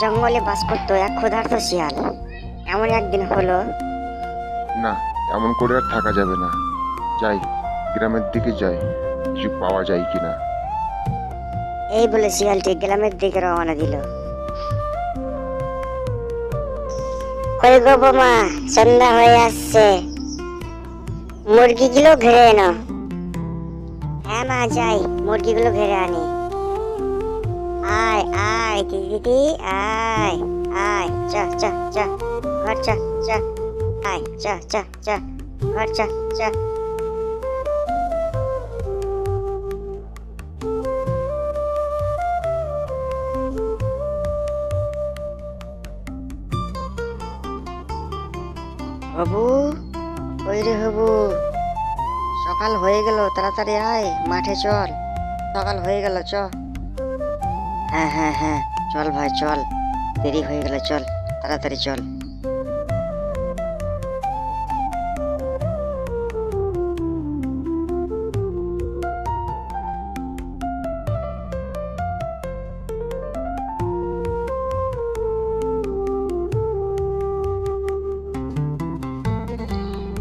জঙ্গলে বাস করতো এক ক্ষুধার্ত শিয়াল। এমন একদিন হলো না এমন করে আর থাকা যাবে না। যাই গ্রামের দিকে যাই কিছু পাওয়া যায় কিনা। এই বলে শিয়ালটি গ্রামের দিকে রওনা দিল। কই গো বোমা সন্ধ্যা হয়ে আসছে। মুরগিগুলো ঘিরে এনো। হ্যাঁ মা যাই মুরগিগুলো ঘিরে আনি। আয় আয় দিদি আয় আয়, চ চ চ, ঘর, চ চ, আয়, চ চ চ, ঘর, চ চ। হবু ওই রে হবু সকাল হয়ে গেল, তাড়াতাড়ি আয়, মাঠে চল। সকাল হয়ে গেল, চ। হ্যাঁ হ্যাঁ হ্যাঁ। চল ভাই, চল। দেরি হয়ে গেল চল। তাড়াতাড়ি চল।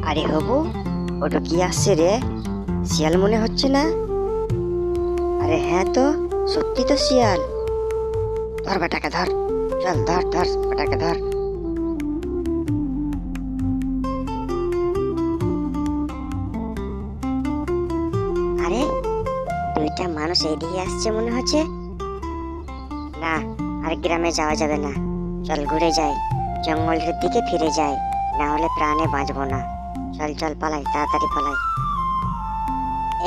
আরে হবু, ওটা কি আসছে রে? শিয়াল মনে হচ্ছে না? আরে হ্যাঁ তো, সত্যি তো শিয়াল। ধর বেটাকে, ধর। চল, ধর ধর, বেটাকে, ধর। আরে, দুইটা মানুষ এদিকে আসছে মনে হচ্ছে। না, আর গ্রামে যাওয়া যাবে না। চল, ঘুরে যাই। জঙ্গলের দিকে ফিরে যাই। না হলে প্রাণে বাঁচবো না। চল চল, পালাই, তাড়াতাড়ি পালাই।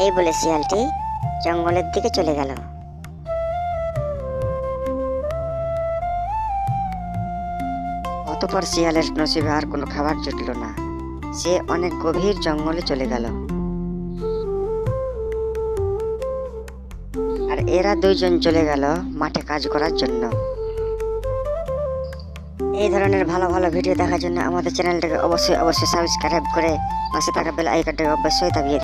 এই বলে শিয়ালটি জঙ্গলের দিকে চলে গেল। অতপর শিয়ালের নসিবে আর কোনো খাবার জুটল না। সে অনেক গভীর জঙ্গলে চলে গেল। আর এরা দুইজন চলে গেল মাঠে কাজ করার জন্য। এই ধরনের ভালো ভালো ভিডিও দেখার জন্য আমাদের চ্যানেলটাকে অবশ্যই অবশ্যই সাবস্ক্রাইব করে পাশে থাকা বেল আইকনটাকে অবশ্যই দাবিয়ে